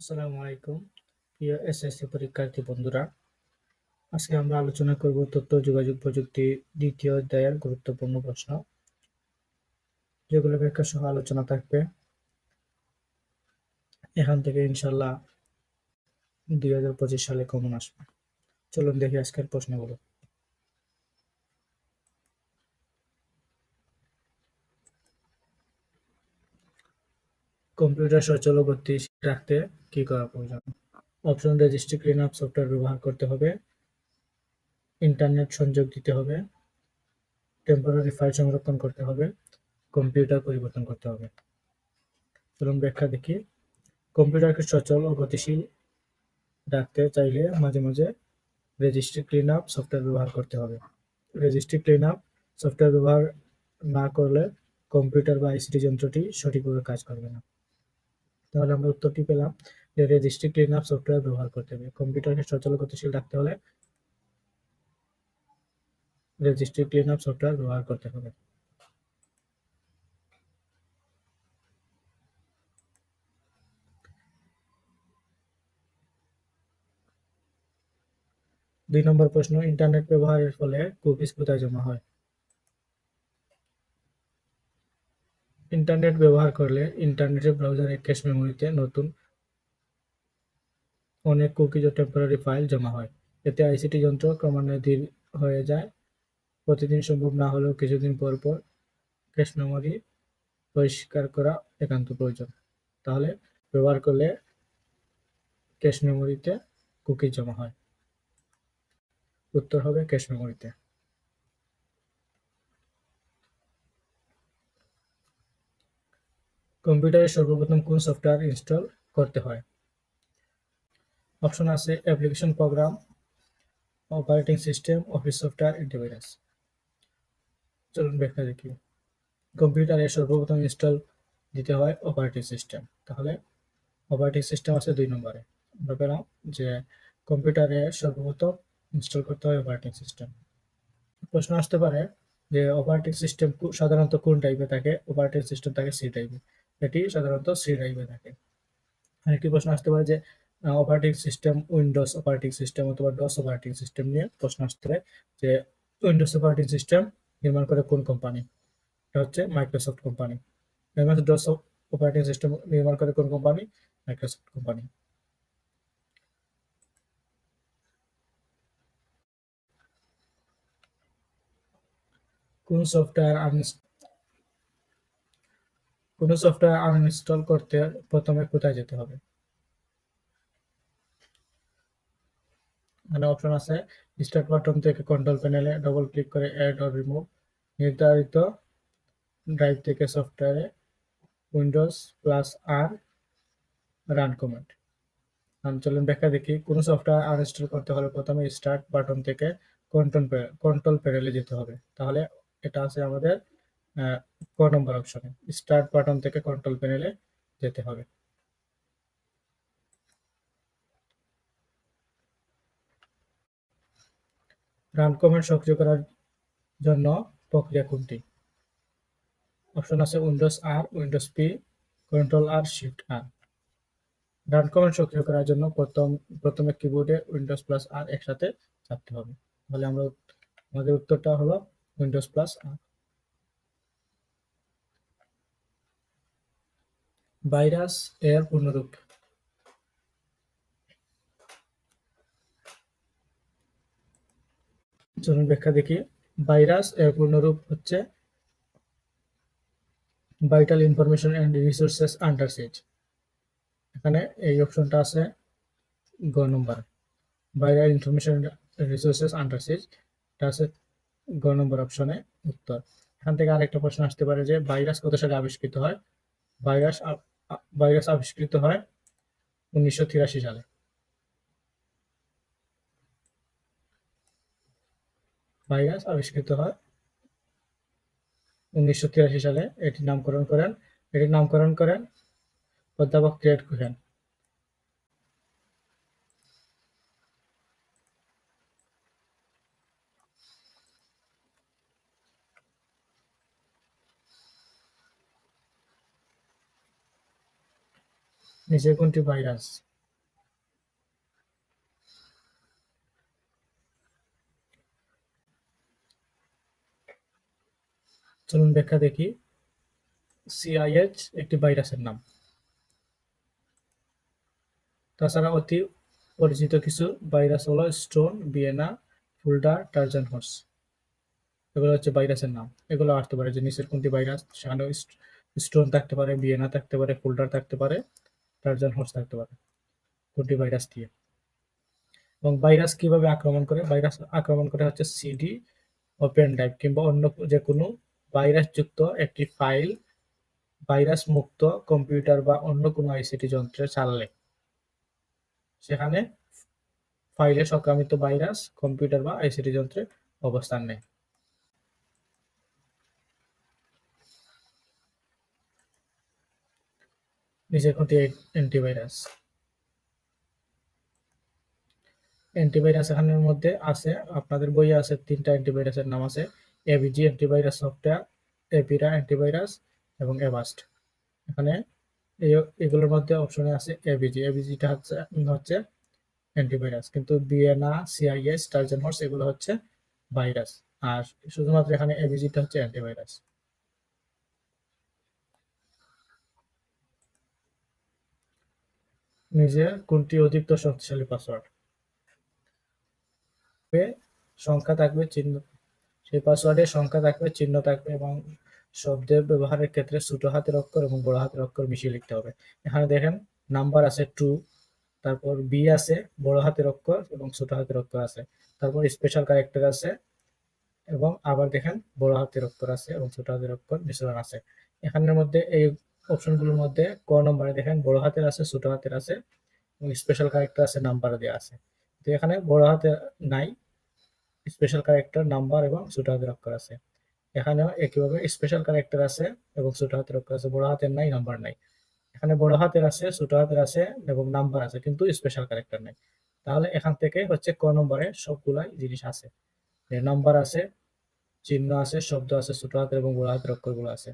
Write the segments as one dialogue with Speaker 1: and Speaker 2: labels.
Speaker 1: আসসালামু আলাইকুম। প্রিয় এসএসসি পরীক্ষার্থী বন্ধুরা, আজকে আমরা আলোচনা করব তথ্য যোগাযোগ প্রযুক্তি দ্বিতীয় অধ্যায়ের গুরুত্বপূর্ণ প্রশ্ন, যেগুলো ব্যাখ্যা সহ আলোচনা থাকবে। এখান থেকে ইনশাল্লাহ দুই হাজার পঁচিশ সালে কমন আসবে। চলুন দেখি আজকের প্রশ্নগুলো। কম্পিউটার সচল ও গতিশীল রাখতে কি করা প্রয়োজন? Option registry clean up software ব্যবহার করতে হবে। ইন্টারনেট সংযোগ দিতে হবে। টেম্পোরারি ফাইল সংরক্ষণ করতে হবে। কম্পিউটার পরিবর্তন করতে হবে। চলুন ব্যাখ্যা দেখি। কম্পিউটারকে সচল ও গতিশীল রাখতে চাইলে মাঝে মাঝে রেজিস্ট্রি ক্লিন আপ সফটওয়্যার ব্যবহার করতে হবে। রেজিস্ট্রি ক্লিন আপ সফটওয়্যার ব্যবহার না করলে কম্পিউটার বা আইসিটি যন্ত্রটি সঠিকভাবে কাজ করবে না। তাহলে আমরা উত্তরটি পেলাম যে রেজিস্ট্রি ক্লিন আপ সফটওয়্যার ব্যবহার করতে হবে। কম্পিউটারকে সচল গতিশীল রাখতে হলে রেজিস্ট্রি ক্লিন আপ সফটওয়্যার ব্যবহার করতে হবে। দুই নম্বর প্রশ্ন ইন্টারনেট ব্যবহারের ফলে কুকিজ কোথায় জমা হয়? ইন্টারনেট ব্যবহার করলে ইন্টারনেটের ব্রাউজারে ক্যাশ মেমোরিতে নতুন অনেক কুকিজ ও টেম্পোরারি ফাইল জমা হয়। এতে আইসিটি যন্ত্র ক্রমান্বয়ে ধীর হয়ে যায়। প্রতিদিন সম্ভব না হলেও কিছুদিন পর পর ক্যাশ মেমোরি পরিষ্কার করা একান্ত প্রয়োজন। তাহলে ব্যবহার করলে ক্যাশ মেমোরিতে কুকি জমা হয়। উত্তর হবে ক্যাশ মেমোরিতে কম্পিউটারে সর্বপ্রথম কোন সফটওয়্যার ইনস্টল করতে হয়? অপশন আছে application program, operating system, office software antivirus চলুন ব্যাখ্যা দেখি। কম্পিউটারে সর্বপ্রথম ইনস্টল দিতে হয় অপারেটিং সিস্টেম। তাহলে অপারেটিং সিস্টেম আছে দুই নম্বরে। আমরা পেলাম যে কম্পিউটারে সর্বপ্রথম ইনস্টল করতে হয় অপারেটিং সিস্টেম। প্রশ্ন আসতে পারে যে অপারেটিং সিস্টেম সাধারণত কোন টাইপে থাকে? অপারেটিং সিস্টেম থাকে সি টাইপে এটি সাধারণত সি ড্রাইভে থাকে। আরেকটি প্রশ্ন আসতে পারে যে operating system Windows operating system অথবা ডস অপারেটিং সিস্টেম নিয়ে প্রশ্ন আসতে পারে যে উইন্ডোজ অপারেটিং সিস্টেম নির্মাণ করে কোন কোম্পানি এটা হচ্ছে Microsoft company DOS operating system নির্মাণ করে কোন কোম্পানি মাইক্রোসফট কোম্পানি কোন সফটওয়্যার কোনো সফটওয়্যার আনইনস্টল করতে প্রথমে কোথায় যেতে হবে? এখানে অপশন আছে স্টার্ট বাটন থেকে কন্ট্রোল প্যানেলে ডবল ক্লিক করে অ্যাড অর রিমুভ নির্ধারিত ড্রাইভ থেকে সফটওয়্যারে Windows plus R run command চলুন ব্যাখ্যা দেখি, কোনো সফটওয়্যার আনইনস্টল করতে হলে প্রথমে স্টার্ট বাটন থেকে কন্ট্রোল কন্ট্রোল প্যানেলে যেতে হবে। তাহলে এটা আছে আমাদের ক নম্বর অপশনে স্টার্ট বাটন থেকে কন্ট্রোল প্যানেলে যেতে হবে। রান কমেন্ট সক্রিয় করার জন্য প্রক্রিয়া কোনটি? অপশন আছে Windows R Windows P control R shift R run command সক্রিয় করার জন্য প্রথম, প্রথমে কিবোর্ডে উইন্ডোজ প্লাস আর একসাথে চাপতে হবে। তাহলে আমরা, আমাদের উত্তরটা হলো উইন্ডোজ প্লাস আর ভাইরাস এর পূর্ণরূপ। চলুন ব্যাখ্যা দেখি। ভাইরাস এর পূর্ণরূপ হচ্ছে vital information and resources under seize এখানে এই অপশনটা আছে গ নম্বর। Viral information resources under seize এটা আছে গ নম্বর অপশনে উত্তর। এখান থেকে আরেকটা প্রশ্ন আসতে পারে যে ভাইরাস কত সালে আবিষ্কৃত হয়? ভাইরাস ভাইরাস আবিষ্কৃত হয় উনিশশো তিরাশি সালে। ভাইরাস আবিষ্কৃত হয় উনিশশো তিরাশি সালে। এটির নামকরণ করেন, এটির নামকরণ করেন, অধ্যাপক ক্রিয়েট কুহেন। নিজের কোনটি ভাইরাস চলুন ব্যাখ্যা দেখি সিআইএচ একটি ভাইরাসের নাম। তাছাড়া অতি পরিচিত কিছু ভাইরাস হলো স্টোন বিয়েনা ফুলডা টার্জান হর্স এগুলো হচ্ছে ভাইরাসের নাম। এগুলো আসতে পারে যে নিচের কোনটি ভাইরাস সেখানে স্টোন থাকতে পারে বিয়েনা থাকতে পারে ফুলডার থাকতে পারে। টার্জান হর্স থাকতে পারে। কোনটি ভাইরাস দিয়ে। এবং ভাইরাস কীভাবে আক্রমণ করে? ভাইরাস আক্রমণ করে হচ্ছে সিডি ও পেন ড্রাইভ কিংবা অন্য যে কোনো ভাইরাস যুক্ত একটি ফাইল ভাইরাস মুক্ত কম্পিউটার বা অন্য কোনো আইসিটি যন্ত্রে চালালে। সেখানে ফাইলে সংক্রামিত ভাইরাস কম্পিউটার বা আইসিটি যন্ত্রে অবস্থান নেয়। নিচের কোনটি অ্যান্টিভাইরাস অ্যান্টিভাইরাস এখানের মধ্যে আছে, আপনাদের বইয়ে আছে তিনটা অ্যান্টিভাইরাসের নাম আছে AVG antivirus software Avira antivirus এবং এভাস্ট এখানে এগুলোর মধ্যে অপশনে আছে এবিজি এবিজিটা হচ্ছে হচ্ছে অ্যান্টিভাইরাস কিন্তু বিএনআ সিআইএস টার্জেন হর্স এগুলো হচ্ছে ভাইরাস আর শুধুমাত্র এখানে এবিজিটা হচ্ছে অ্যান্টিভাইরাস নিজে কোনটি অধিকতর শক্তিশালী পাসওয়ার্ড? সংখ্যা থাকবে, চিহ্ন, সেই পাসওয়ার্ডের সংখ্যা থাকবে, চিহ্ন থাকবে এবং শব্দের ব্যবহারের ক্ষেত্রে ছোট হাতের অক্ষর এবং বড় হাতের অক্ষর মিশিয়ে লিখতে হবে। এখানে দেখেন, নাম্বার আছে টু, তারপর বি আছে, বড় হাতের অক্ষর এবং ছোট হাতের অক্ষর আছে। তারপর স্পেশাল ক্যারেক্টার আছে এবং আবার দেখেন, বড় হাতের অক্ষর আছে এবং ছোট হাতের অক্ষর মিশ্রণ আছে। এখানের মধ্যে এই অপশনগুলোর মধ্যে ক নম্বরে দেখেন, বড় হাতের আছে, ছোট হাতের আছে এবং স্পেশাল ক্যারেক্টার আছে নাম্বার দেওয়া আছে। তো এখানে বড় হাতের নাই স্পেশাল ক্যারেক্টার নাম্বার এবং ছোট হাতের অক্ষর আছে। এখানেও একইভাবে স্পেশাল ক্যারেক্টার আছে এবং ছোট হাতের অক্ষর আছে, বড় হাতের নাই নাম্বার নাই। এখানে বড় হাতের আছে, ছোট হাতের আছে এবং নাম্বার আছে, কিন্তু স্পেশাল ক্যারেক্টার নাই। তাহলে এখান থেকে হচ্ছে ক নম্বরে সবগুলাই জিনিস আছে। নাম্বার আছে, চিহ্ন আছে, শব্দ আছে, ছোট হাতের এবং বড় হাতের অক্ষরগুলো আছে।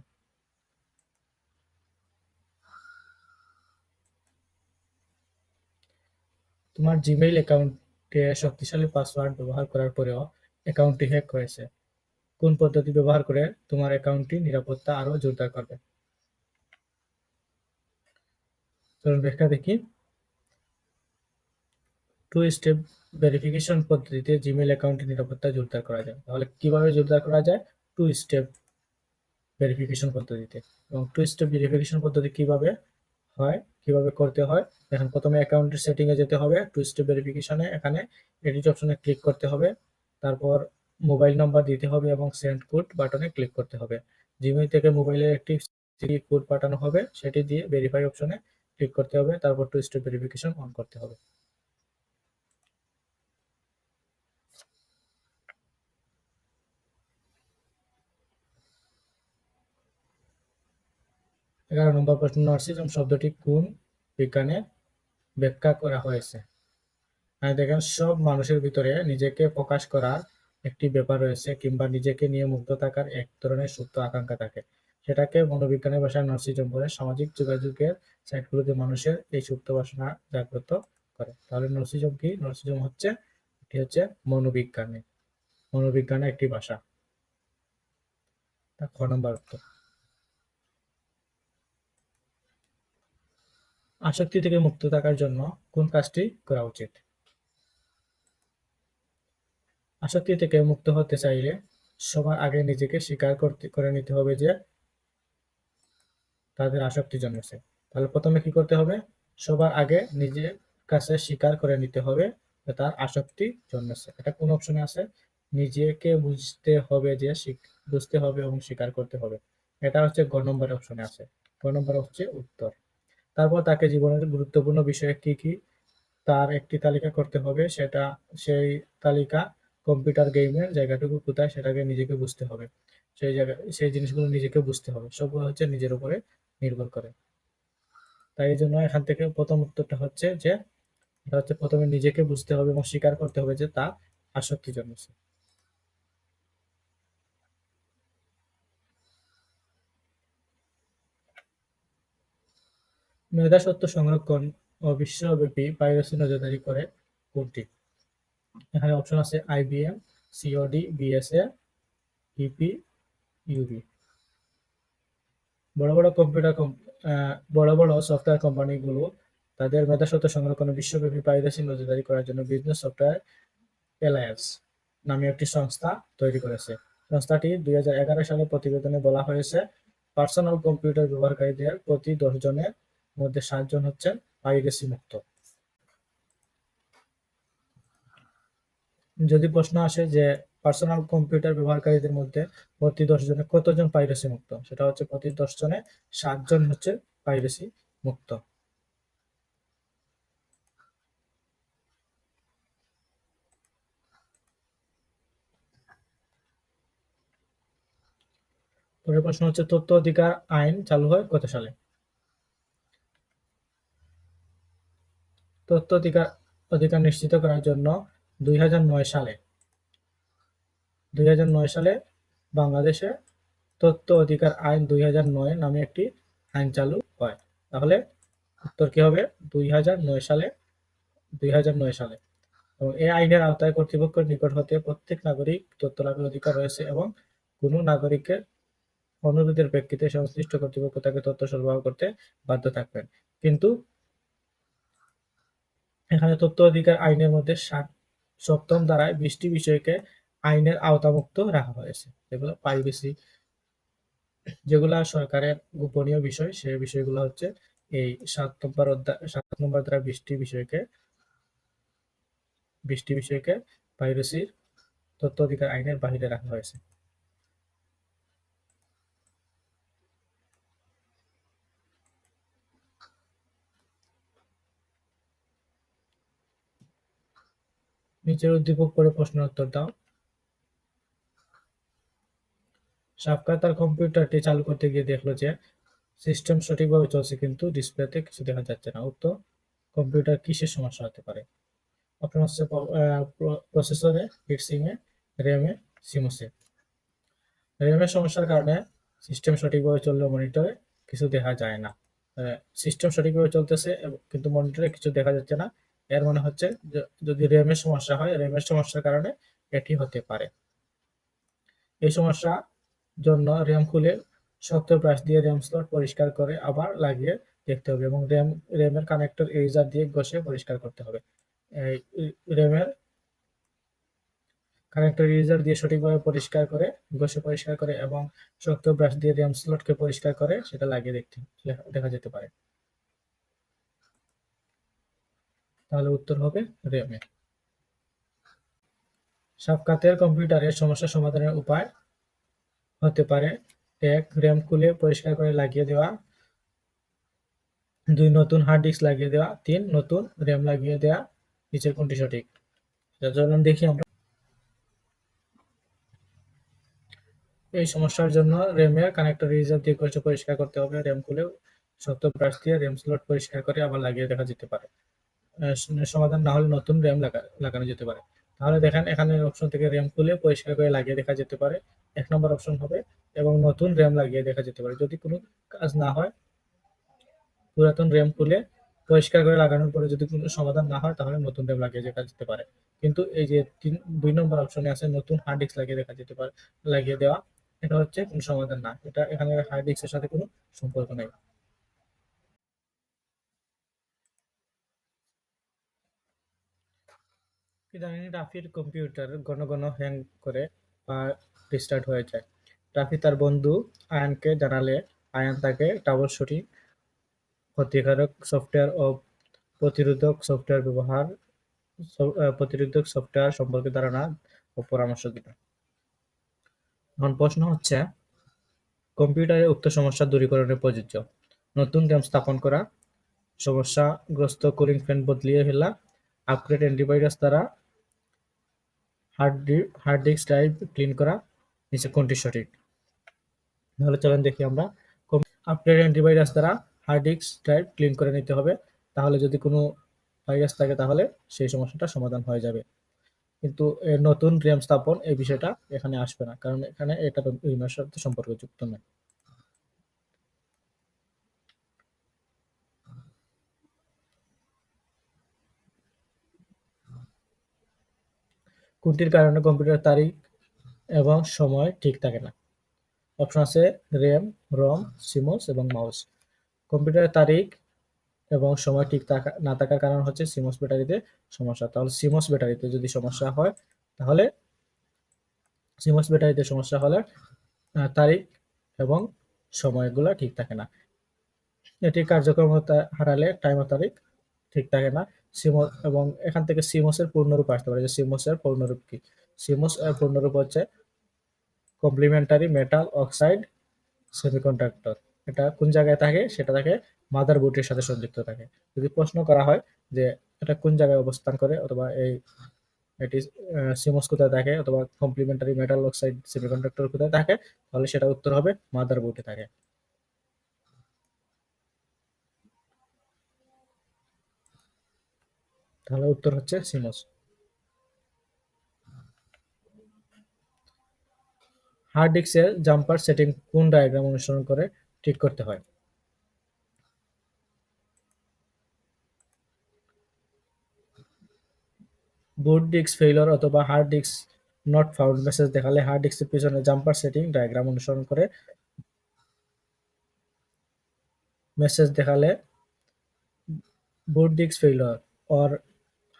Speaker 1: তোমার জিমেইল অ্যাকাউন্টে শক্তিশালী পাসওয়ার্ড ব্যবহার করার পরেও অ্যাকাউন্টটি হ্যাক হয়েছে। কোন পদ্ধতি ব্যবহার করে তোমার অ্যাকাউন্টটি নিরাপত্তা আরও জোরদার করবে? চলুন ব্যাখ্যা দেখি। টু স্টেপ ভেরিফিকেশন পদ্ধতিতে জিমেইল অ্যাকাউন্টের নিরাপত্তা জোরদার করা যায়। তাহলে কীভাবে জোরদার করা যায়? টু স্টেপ ভেরিফিকেশন পদ্ধতিতে। এবং টু স্টেপ ভেরিফিকেশন পদ্ধতি কীভাবে হয়? কীভাবে করতে হয়? এখন প্রথমে অ্যাকাউন্টের সেটিং এ যেতে হবে টু স্টেপ ভেরিফিকেশনে এখানে এডিট অপশনে ক্লিক করতে হবে। তারপর মোবাইল নাম্বার দিতে হবে এবং সেন্ড কোড বাটনে ক্লিক করতে হবে। জিমেইল থেকে মোবাইলের একটি কোড পাঠানো হবে, সেটি দিয়ে ভেরিফাই অপশনে ক্লিক করতে হবে। তারপর টু স্টেপ ভেরিফিকেশন অন করতে হবে। এগারো নম্বর প্রশ্ন, নার্সিজম শব্দটি কোন বিজ্ঞানে ব্যাখ্যা করা হয়েছে? দেখেন, সব মানুষের ভিতরে নিজেকে প্রকাশ করার একটি ব্যাপার রয়েছে, কিংবা নিজেকে নিয়ে মুগ্ধ থাকার এক ধরনের সুপ্ত আকাঙ্ক্ষা থাকে। সেটাকে মনোবিজ্ঞানের ভাষায় নার্সিজম বলে সামাজিক যোগাযোগের সাইটগুলোতে মানুষের এই সুপ্ত বাসনা জাগ্রত করে। তাহলে নার্সিজম কি? নার্সিজম হচ্ছে, এটি হচ্ছে মনোবিজ্ঞানে। মনোবিজ্ঞানের একটি ভাষা। খ নম্বর উত্তর। আসক্তি থেকে মুক্ত থাকার জন্য কোন কাজটি করা উচিত? আসক্তি থেকে মুক্ত হতে চাইলে সবার আগে নিজেকে স্বীকার করতে, করে নিতে হবে যে তাদের আসক্তি জন্মেছে। তাহলে প্রথমে কি করতে হবে? সবার আগে নিজের কাছে স্বীকার করে নিতে হবে যে তার আসক্তি জন্মেছে। এটা কোন অপশনে আছে? নিজেকে বুঝতে হবে যে বুঝতে হবে এবং স্বীকার করতে হবে। এটা হচ্ছে গ নম্বর অপশনে আছে। গ নম্বর হচ্ছে উত্তর। তারপর তাকে জীবনের গুরুত্বপূর্ণ বিষয়ে কি কি তার একটি তালিকা করতে হবে, সেটা সেই তালিকা কম্পিউটার গেমের জায়গাটুকু কোথায় সেটাকে নিজেকে বুঝতে হবে। সেই জায়গা, সেই জিনিসগুলো নিজেকে বুঝতে হবে, সবগুলো হচ্ছে নিজের উপরে নির্ভর করে। তাই এই জন্য এখান থেকে প্রথম উত্তরটা হচ্ছে যে হচ্ছে প্রথমে নিজেকে বুঝতে হবে এবং স্বীকার করতে হবে যে তা আসক্তি মেধাসত্ব সংরক্ষণ ও বিশ্বব্যাপী পাইরেসি নজরদারি করে কোনটি? এখানে অপশন আছে IBM COD BSA EP UB বড় বড় কম্পিউটার বড় বড় সফটওয়্যার কোম্পানিগুলো তাদের মেধাস্বত্ব সংরক্ষণ বিশ্বব্যাপী পাইরেসি নজরদারি করার জন্য বিজনেস সফটওয়্যার অ্যালায়েন্স নামে একটি সংস্থা তৈরি করেছে। সংস্থাটি দুই হাজার এগারো সালে প্রতিবেদনে বলা হয়েছে পার্সোনাল কম্পিউটার ব্যবহারকারীদের প্রতি দশ জনের মধ্যে সাতজন হচ্ছেন, পাইরেসি মুক্ত। যদি প্রশ্ন আসে যে পার্সোনাল কম্পিউটার ব্যবহারকারীদের মধ্যে প্রতি দশ জনে কতজন পাইরেসি মুক্ত? সেটা হচ্ছে প্রতি দশ জনে সাতজন হচ্ছে পাইরেসি মুক্ত। পরের প্রশ্ন হচ্ছে, তথ্য অধিকার আইন চালু হয় কত সালে? তথ্য অধিকার অধিকার নিশ্চিত করার জন্য দুই হাজার নয় সালে, দুই হাজার নয় সালে বাংলাদেশে তথ্য অধিকার আইন দুই নামে একটি আইন চালু হয়। তাহলে উত্তর কি হবে? দুই হাজার নয় সালে, দুই সালে। এবং এই আইনের আওতায় কর্তৃপক্ষের নিকট হতে প্রত্যেক নাগরিক তথ্য লাভের অধিকার রয়েছে এবং কোনো নাগরিকের অনুরোধের প্রেক্ষিতে সংশ্লিষ্ট কর্তৃপক্ষ তাকে তথ্য সরবরাহ করতে বাধ্য থাকবেন। কিন্তু এখানে তথ্য অধিকার আইনের মধ্যে সাত সপ্তম ধারায় বিশটি বিষয়কে আইনের আওতামুক্ত রাখা হয়েছে, যেগুলো প্রাইভেসি যেগুলা সরকারের গোপনীয় বিষয় সেই বিষয়গুলো হচ্ছে এই সাত নম্বর অধ্যায় সাত নম্বর দ্বারা বৃষ্টি বিষয়কে বৃষ্টি বিষয়কে প্রাইভেসির তথ্য অধিকার আইনের বাহিরে রাখা হয়েছে। নিচের উদ্দীপক করে প্রশ্নের উত্তর দাও। সাফকাত তার কম্পিউটারটি চালু করতে গিয়ে দেখল যে, সিস্টেম সঠিকভাবে চলছে কিন্তু ডিসপ্লেতে কিছু দেখা যাচ্ছে না। উত্তর কম্পিউটার কিসের সমস্যা হতে পারে? অপশন হচ্ছে প্রসেসরে হিটসিংয়ে র্যামে, সিমোসে। র্যামের সমস্যার কারণে সিস্টেম সঠিকভাবে চললেও মনিটরে কিছু দেখা যায় না। সিস্টেম সঠিকভাবে চলতেছে, কিন্তু মনিটরে কিছু দেখা যাচ্ছে না। এর মানে হচ্ছে যদি র্যামের সমস্যা হয় র্যামের সমস্যার কারণে এটি হতে পারে। এই সমস্যা জন্য র্যাম খুলে শক্ত ব্রাশ দিয়ে র্যাম স্লট পরিষ্কার করে আবার লাগিয়ে দেখতে হবে এবং র্যাম র্যামের কানেক্টর এরিজার দিয়ে ঘষে পরিষ্কার করতে হবে। র্যামের কানেক্টর ইউজার দিয়ে সঠিকভাবে পরিষ্কার করে, ঘষে পরিষ্কার করে এবং শক্ত ব্রাশ দিয়ে র্যাম স্লটকে পরিষ্কার করে সেটা লাগিয়ে দেখতে দেখা যেতে পারে। তাহলে উত্তর হবে র্যামে সাফকাতের কম্পিউটারের সমস্যা সমাধানের উপায় হতে পারে। এক র্যাম খুলে পরিষ্কার করে লাগিয়ে দেওয়া, দুই নতুন হার্ড ডিস্ক লাগিয়ে দেওয়া, তিন নতুন র্যাম লাগিয়ে দেওয়া, নিচের কোনটি সঠিক? চলুন দেখি আমরা। এই সমস্যার জন্য র্যামের কানেক্টর রিজার্ভ দিয়ে কষ্ট পরিষ্কার করতে হবে। র্যাম খুলে শক্ত ব্রাশ দিয়ে র্যাম স্লট পরিষ্কার করে আবার লাগিয়ে দেখা যেতে পারে। সমাধান না হলে নতুন র্যাম লাগানো যেতে পারে। তাহলে দেখেন এখানে অপশন থেকে র্যাম খুলে পরিষ্কার করে লাগিয়ে দেখা যেতে পারে। এক নম্বর অপশন হবে এবং নতুন র্যাম লাগিয়ে দেখা যেতে পারে। যদি কোনো কাজ না হয়, পুরাতন র্যাম খুলে পরিষ্কার করে লাগানোর পরে যদি কোনো সমাধান না হয়, তাহলে নতুন র্যাম লাগিয়ে দেখা যেতে পারে। কিন্তু এই যে তিন দুই নম্বর অপশনে আছে নতুন হার্ড ডিস্ক লাগিয়ে দেখা যেতে পারে লাগিয়ে দেওয়া, এটা হচ্ছে কোনো সমাধান না। এটা এখানে হার্ড ডিস্কের সাথে কোনো সম্পর্ক নেই। ইদানিং রাফির কম্পিউটার ঘন ঘন হ্যাং করে বা রিস্টার্ট হয়ে যায়। রাফি তার বন্ধু আয়ানকে জানালে, আয়ান তাকে ট্রাবলশুটিং ক্ষতিকারক সফটওয়্যার ও প্রতিরোধক সফটওয়্যার ব্যবহার প্রতিরোধক সফটওয়্যার সম্পর্কে ধারণা ও পরামর্শ দিল। এখন প্রশ্ন হচ্ছে কম্পিউটারে উক্ত সমস্যা দূরীকরণে প্রযোজ্য। নতুন র্যাম স্থাপন করা, সমস্যাগ্রস্ত কুলিং ফ্যান বদলিয়ে ফেলা আপগ্রেড অ্যান্টিভাইরাস দ্বারা hard hard disk drive clean করা নিচে কোনটি সঠিক? তাহলে চলেন দেখি আমরা। আপগ্রেড অ্যান্টিভাইরাস দ্বারা হার্ড ডিস্ক ড্রাইভ ক্লিন করে নিতে হবে। তাহলে যদি কোনো ভাইরাস থাকে তাহলে সেই সমস্যাটা সমাধান হয়ে যাবে। কিন্তু নতুন র্যাম স্থাপন এই বিষয়টা এখানে আসবে না। কারণ এখানে এটা সাথে সম্পর্কযুক্ত নয়। কোনটির কারণে কম্পিউটার তারিখ এবং সময় ঠিক থাকে না। অপশন আছে র্যাম রম সিমোস এবং মাউস কম্পিউটারের তারিখ এবং সময় ঠিক থাকা, না থাকার কারণ হচ্ছে সিমোস ব্যাটারিতে সমস্যা। তাহলে সিমোস ব্যাটারিতে যদি সমস্যা হয়, তাহলে সিমোস ব্যাটারিতে সমস্যা হলে তারিখ এবং সময়গুলো ঠিক থাকে না। এটি কার্যক্রমতা হারালে টাইম তারিখ ঠিক থাকে না। সিমোস এবং এখান থেকে সিমোসের পূর্ণরূপ আসতে পারে। যে সিমোসের পূর্ণরূপ কি? সিমোস, এর পূর্ণরূপ হচ্ছে কমপ্লিমেন্টারি মেটাল অক্সাইড সেমিকন্ডাক্টর এটা কোন জায়গায় থাকে? সেটা থাকে মাদার বোর্ডের সাথে সংযুক্ত থাকে। যদি প্রশ্ন করা হয় যে এটা কোন জায়গায় অবস্থান করে অথবা এই এটি সিমোস কোথায় থাকে অথবা কমপ্লিমেন্টারি মেটাল অক্সাইড সেমিকন্ডাক্টর কোথায় থাকে, তাহলে সেটা উত্তর হবে মাদার বোর্ডে থাকে। তাহলে উত্তর হচ্ছে সিমোস। হার্ড ডিস্কের জাম্পার সেটিং কোন ডায়াগ্রাম অনুসরণ করে ঠিক করতে হয়? বুট ডিস্ক ফেইলর অথবা hard disk not found message দেখালে হার্ড ডিস্কের পিছনে জাম্পার সেটিং ডায়াগ্রাম অনুসরণ করে মেসেজ দেখালে boot disk failure or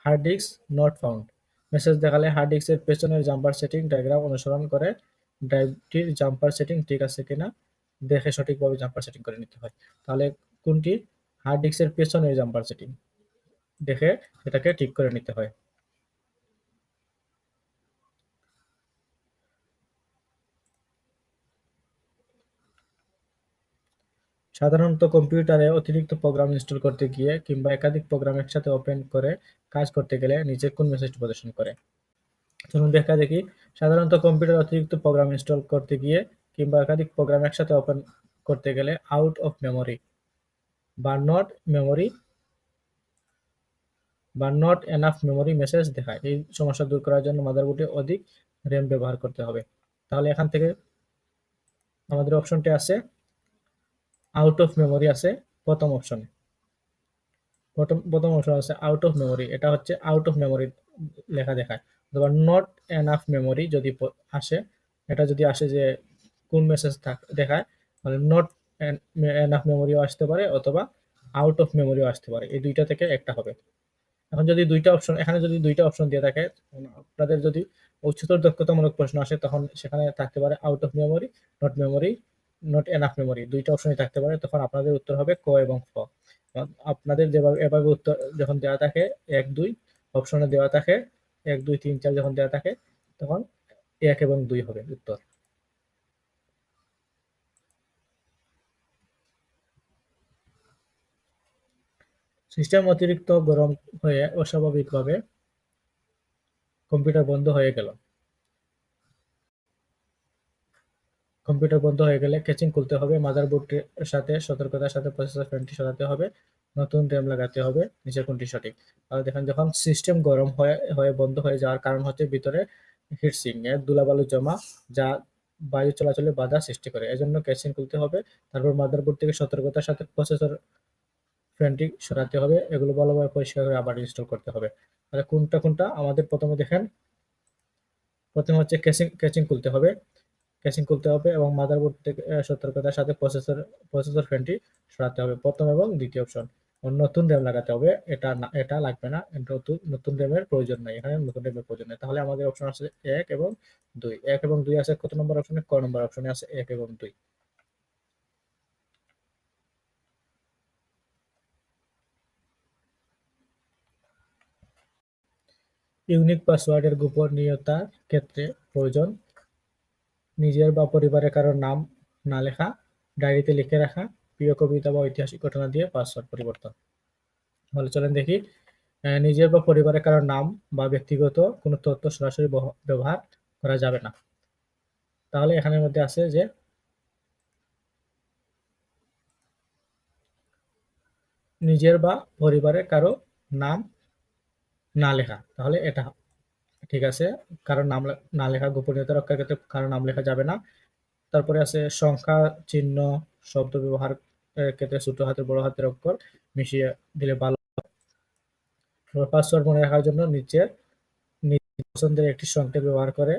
Speaker 1: hard disk not found message দেখালে হার্ড ডিস্কের পেছনের জাম্পার সেটিং ডায়াগ্রাম অনুসরণ করে ড্রাইভটির জাম্পার সেটিং ঠিক আছে কিনা দেখে সঠিকভাবে জাম্পার সেটিং করে নিতে হয়। তাহলে কোনটি? হার্ড ডিস্কের পেছনের জাম্পার সেটিং দেখে সেটাকে ঠিক করে নিতে হয়। সাধারণত কম্পিউটারে অতিরিক্ত প্রোগ্রাম ইনস্টল করতে গিয়ে কিংবা একাধিক প্রোগ্রাম একসাথে ওপেন করে কাজ করতে গেলে নিচে কোন মেসেজটি প্রদর্শন করে? চলুন দেখা দেখি। সাধারণত কম্পিউটার অতিরিক্ত প্রোগ্রাম ইনস্টল করতে গিয়ে কিংবা একাধিক প্রোগ্রাম একসাথে ওপেন করতে গেলে আউট অফ মেমোরি বা নট মেমোরি বা নট এনাফ মেমোরি মেসেজ দেখায়। এই সমস্যা দূর করার জন্য মাদারবোর্ডে অধিক র্যাম ব্যবহার করতে হবে। তাহলে এখান থেকে আমাদের অপশনটি আছে। আউট অফ মেমোরি আছে, প্রথম অপশনে প্রথম প্রথম অপশন আছে আউট অফ মেমোরি এটা হচ্ছে আউট অফ মেমোরি লেখা দেখায়। অথবা নট এনাফ মেমোরি যদি আসে, এটা যদি আসে যে কোন মেসেজ দেখায়, তাহলে নট এনাফ মেমোরিও আসতে পারে, অথবা আউট অফ মেমোরিও আসতে পারে। এই দুইটা থেকে একটা হবে। এখন যদি দুইটা অপশন এখানে যদি দুইটা অপশন দিয়ে থাকে আপনাদের যদি উচ্চতর দক্ষতামূলক প্রশ্ন আসে, তখন সেখানে থাকতে পারে out of memory not memory not enough memory দুইটা অপশনই থাকতে পারে, তখন আপনাদের উত্তর হবে ক এবং ফ। আপনাদের যেভাবে, এভাবে উত্তর যখন দেওয়া থাকে, এক, দুই অপশনে দেওয়া থাকে, এক, দুই, তিন, চার যখন দেওয়া থাকে, তখন এক এবং দুই হবে উত্তর। সিস্টেম অতিরিক্ত গরম হয়ে অস্বাভাবিকভাবে কম্পিউটার বন্ধ হয়ে গেল। কম্পিউটার বন্ধ হয়ে গেলে কেচিং খুলতে হবে, মাদারবোর্ডের সাথে সতর্কতার সাথে প্রসেসর ফ্যানটি সরাতে হবে, নতুন র্যাম লাগাতে হবে, নিচের কোনটি সঠিক। তাহলে দেখেন যখন সিস্টেম গরম হয়ে হয়ে বন্ধ হয়ে যাওয়ার কারণ হচ্ছে ভিতরে হিটসিং এর ধুলাবালু জমা, যা বায়ু চলাচলে বাধা সৃষ্টি করে। এজন্য কেসিং খুলতে হবে, তারপর মাদারবোর্ড থেকে সতর্কতার সাথে প্রসেসর ফ্যানটি সরাতে হবে, এগুলো ভালোভাবে পরিষ্কার করে আবার ইনস্টল করতে হবে। তাহলে কোনটা কোনটা? আমাদের প্রথমে দেখেন, প্রথমে হচ্ছে কেসিং কেচিং খুলতে হবে। ক্যাচিং করতে হবে এবং মাদারবোর্ড থেকে সতর্কতার সাথে প্রসেসর প্রসেসর ফ্যানটি সরাতে হবে। প্রথম এবং দ্বিতীয় অপশন নতুন র্যাম লাগাতে হবে। এটা এটা লাগবে না। নতুন নতুন র্যামের প্রয়োজন নাই। এখানে নতুন র্যামের প্রয়োজন নেই। তাহলে আমাদের অপশন আছে এক এবং দুই। এক এবং দুই আছে কত নম্বর অপশনে ক নম্বর অপশনে আছে এক এবং দুই। ইউনিক পাসওয়ার্ডের গোপনীয়তার ক্ষেত্রে প্রয়োজন নিজের বা পরিবারের কারোর নাম না লেখা ডায়েরিতে লিখে রাখা প্রিয় কবিতা বা ঐতিহাসিক ঘটনা দিয়ে পাসওয়ার্ড পরিবর্তন তাহলে চলেন দেখি নিজের বা পরিবারের কারোর নাম বা ব্যক্তিগত কোনো তথ্য সরাসরি ব্যবহার করা যাবে না। তাহলে এখানের মধ্যে আছে যে, নিজের বা পরিবারের কারও নাম না লেখা। তাহলে এটা ঠিক আছে কারোর নাম না লেখা গোপনীয়তা রক্ষার ক্ষেত্রে কারও নাম লেখা যাবে না তারপরে আছে সংখ্যা চিহ্ন শব্দ ব্যবহার ক্ষেত্রে ছোট হাতের বড় হাতের অক্ষর মিশিয়ে দিলে ভালো পাসওয়ার্ড মনে রাখার জন্য নিচের পছন্দের একটি সংকেত ব্যবহার করে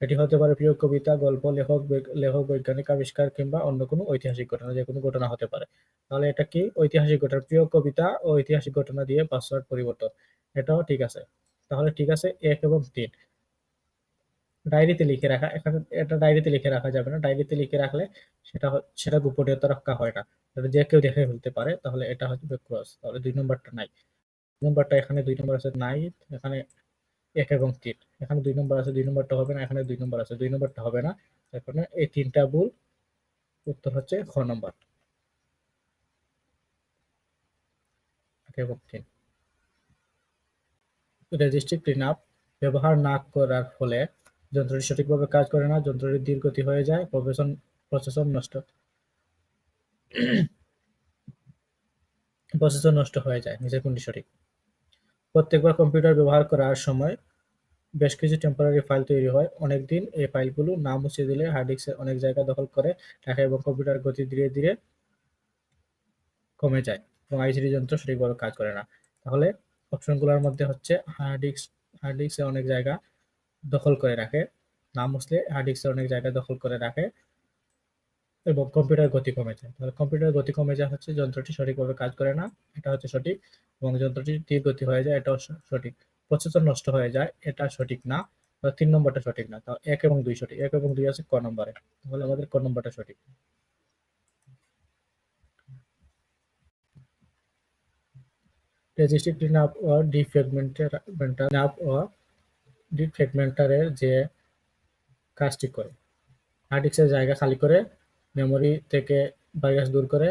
Speaker 1: এটি হতে পারে প্রিয় কবিতা, গল্প, লেখক, লেখক, বৈজ্ঞানিক আবিষ্কার কিংবা অন্য কোনো ঐতিহাসিক ঘটনা, যে কোনো ঘটনা হতে পারে। তাহলে এটা কি ঐতিহাসিক ঘটনা, প্রিয় কবিতা ও ঐতিহাসিক ঘটনা দিয়ে পাসওয়ার্ড পরিবর্তন। এটাও ঠিক আছে। তাহলে ঠিক আছে, এক এবং তিন। ডায়েরিতে লিখে রাখা, এখানে এটা ডায়েরিতে লিখে রাখা যাবে না। ডায়েরিতে লিখে রাখলে সেটা সেটা গোপনীয়তা রক্ষা হয় না। যে কেউ দেখে ফেলতে পারে, তাহলে এটা হচ্ছে ক্রস তাহলে দুই নম্বরটা নাই। দুই নম্বরটা এখানে, দুই নম্বর আছে নাই, এখানে এক এবং তিন। এখানে দুই নম্বর আছে, দুই নম্বরটা হবে না, এখানে দুই নম্বর আছে, দুই নম্বরটা হবে না। এখানে এই তিনটা ভুল, উত্তর হচ্ছে খ নম্বর। এক এবং তিন। রেজিস্ট্রি ক্লিন আপ ব্যবহার না করার ফলে যন্ত্রটি সঠিকভাবে কাজ করে না, যন্ত্রটি ধীর গতি হয়ে যায় প্রসেসর প্রসেসর নষ্ট। প্রসেসর নষ্ট হয়ে যায় নিজের কোনটি সঠিক? প্রত্যেকবার কম্পিউটার ব্যবহার করার সময় বেশ কিছু টেম্পোরারি ফাইল তৈরি হয়। অনেক দিন এই ফাইলগুলো না মুছে দিলে হার্ড ডিস্কের অনেক জায়গা দখল করে রাখে এবং কম্পিউটার গতি ধীরে ধীরে কমে যায় এবং আইসিডি যন্ত্র সঠিকভাবে কাজ করে না। তাহলে অপশনগুলোর মধ্যে হচ্ছে হার্ড ডিস্ক হার্ড ডিস্কের অনেক জায়গা দখল করে রাখে। না মুছলে হার্ড ডিস্কের অনেক জায়গা দখল করে রাখে এবং কম্পিউটার গতি কমে যায়। তাহলে কম্পিউটার গতি কমে যায় হচ্ছে, যন্ত্রটি সঠিকভাবে কাজ করে না, এটা হচ্ছে সঠিক এবং যন্ত্রটি ধীর গতি হয়ে যায়, এটাও সঠিক। প্রসেসর নষ্ট হয়ে যায়, এটা সঠিক না তিন নম্বরটা সঠিক না, তাও এক এবং দুই সঠিক। এক এবং দুই আছে ক নম্বরে, তাহলে আমাদের ক নম্বরটা সঠিক। রেজিস্ট্রি ক্লিন আপ ও ডিফ্রেগমেন্টার আপ ও ডিফ্রেগমেন্টারের যে কাজটি করে। হার্ড ডিস্কের জায়গা খালি করে মেমোরি থেকে ভাইরাস দূর করে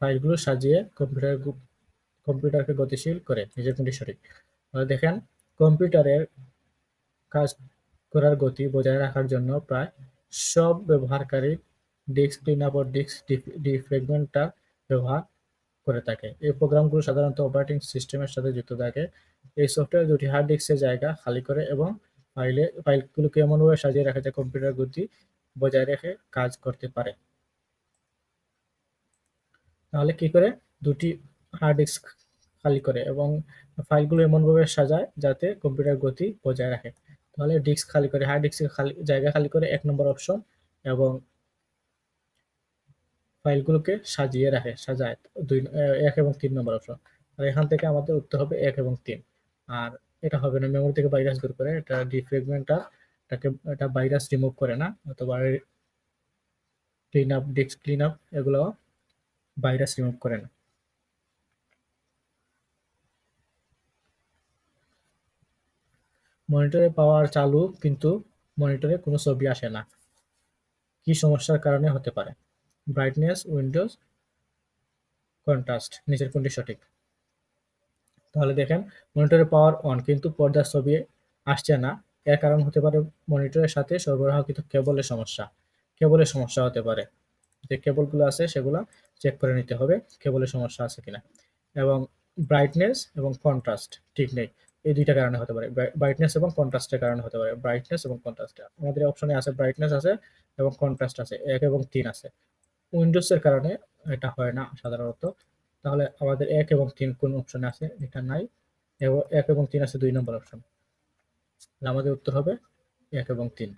Speaker 1: ফাইলগুলো সাজিয়ে কম্পিউটার কম্পিউটারকে গতিশীল করে নিজের কোনটি সঠিক দেখেন কম্পিউটারের কাজ করার গতি বজায় রাখার জন্য প্রায় সব ব্যবহারকারী ডিস্ক ক্লিন আপ ও ডিস্ক ডিফ্রেগমেন্টার ব্যবহার করে থাকে। এই প্রোগ্রামগুলো সাধারণত অপারেটিং সিস্টেমের সাথে যুক্ত থাকে। এই সফটওয়্যার দুটি হার্ড ডিস্কের জায়গা খালি করে এবং ফাইলে ফাইলগুলোকে এমনভাবে সাজিয়ে রাখে যে কম্পিউটার গতি বজায় রেখে কাজ করতে পারে। তাহলে কি করে? দুটি হার্ড ডিস্ক খালি করে এবং ফাইলগুলো এমনভাবে সাজায় যাতে কম্পিউটার গতি বজায় রাখে। তাহলে ডিস্ক খালি করে হার্ড ডিস্কের খালি, জায়গা খালি করে এক নম্বর অপশন এবং ফাইলগুলোকে সাজিয়ে রাখে, সাজায় দুই এক এবং তিন নম্বর অপশন। আর এখান থেকে আমাদের উত্তর হবে এক এবং তিন। আর এটা হবে না মেমোরি থেকে ভাইরাস দূর করে, এটা ডিফ্রেগমেন্টটা এটাকে, এটা ভাইরাস রিমুভ করে না, অথবা clean up disk clean up এগুলো ভাইরাস রিমুভ করে না। মনিটরে পাওয়ার চালু, কিন্তু মনিটরে কোনো ছবি আসে না। কি সমস্যার কারণে হতে পারে? ব্রাইটনেস উইন্ডোজ কন্ট্রাস্ট নিচের কোনটি সঠিক? তাহলে দেখেন মনিটরে পাওয়ার অন কিন্তু পর্দার ছবি আসছে না। এর কারণ হতে পারে মনিটরের সাথে সরবরাহকৃত কেবলের সমস্যা। কেবলের সমস্যা হতে পারে। যে কেবলগুলো আছে, সেগুলো চেক করে নিতে হবে, কেবলের সমস্যা আছে কিনা। এবং ব্রাইটনেস এবং কন্ট্রাস্ট ঠিক নেই। এই দুইটা কারণে হতে পারে। ব্রাইটনেস এবং কন্ট্রাস্টের কারণে হতে পারে। ব্রাইটনেস এবং কন্ট্রাস্ট আমাদের অপশনে আছে ব্রাইটনেস আছে এবং কন্ট্রাস্ট আছে। এক এবং তিন আছে। উইন্ডোজের কারণে এটা হয় না সাধারণত। তাহলে আমাদের এক এবং তিন কোন অপশনে আছে? এটা নাই। এবং, এক এবং তিন আছে দুই নম্বর অপশন আমাদের উত্তর হবে এক এবং তিন।